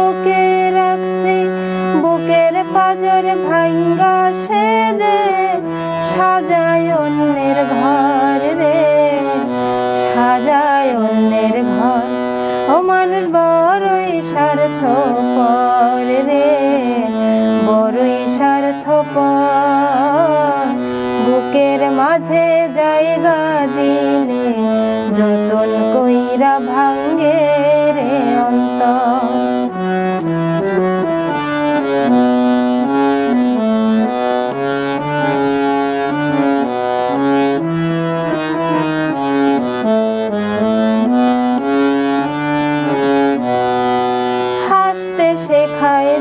বুকে রাখছি, বুকের পাজর ভাঙ্গা সে যে সাজায় অন্যের ঘর রে, সাজায় অন্যের ঘর। ও মানুষ বড়ই স্বার্থ পর রে, বড়ই স্বার্থ পর বুকের মাঝে জায়গা দিলে যতন কইরা ভাঙ্গে রে অন্তর।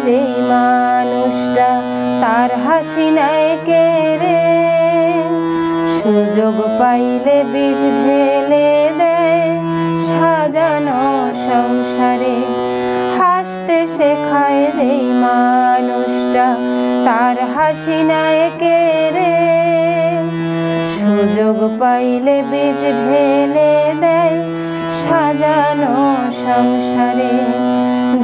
যেই মানুষটা তার হাসি নেয় কেড়ে সুযোগ পাইলে বিষ ঢেলে দেয় সাজানো সংসারে। হাসতে শেখায় যেই মানুষটা তার হাসি নেয় কেড়ে সুযোগ পাইলে বিষ ঢেলে দেয়, সাজানো সংসারে।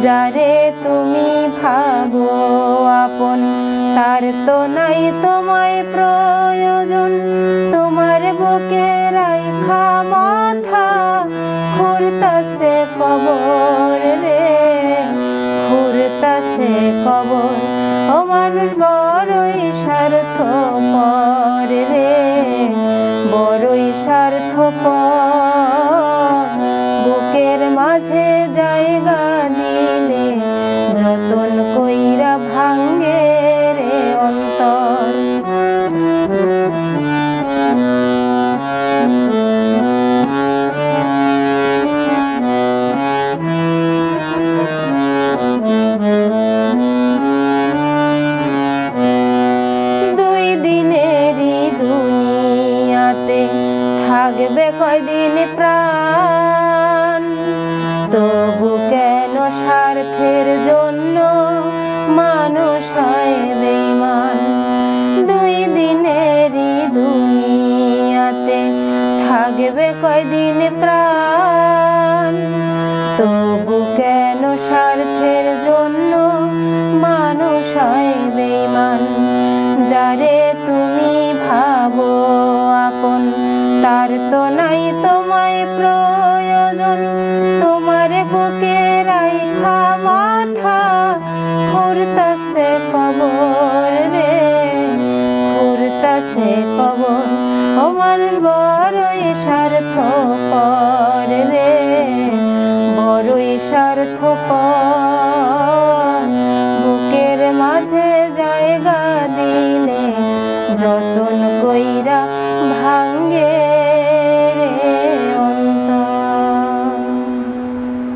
যারে তুমি ভাবো আপন, তার তো নাই তোমায় প্রয়োজন। তোমার বুকে রাইখা মাথা, খুরতাছে কবর রে। খুরতাছে কবর, ও মানুষ বড়ই স্বার্থ পর রে। বড়ই স্বার্থ পর বুকের মাঝে জায়গা থাকবে কয়দিন প্রাণ? তবু কেন স্বার্থের জন্য মানুষ হয় বেইমান দুই দিনেরই দুনিয়াতে থাকবে কয়দিন প্রাণ? তবু কেন স্বার্থের জন্য তো নাই তোমায় প্রয়োজন। তোমার বুকে রাইখা মাথা, খুরতাছে কবর রে। খুরতাছে কবর ও মানুষ বড়ই স্বার্থ পর রে। বড়ই স্বার্থ পর বুকের মাঝে জায়গা দিলে যতন কইরা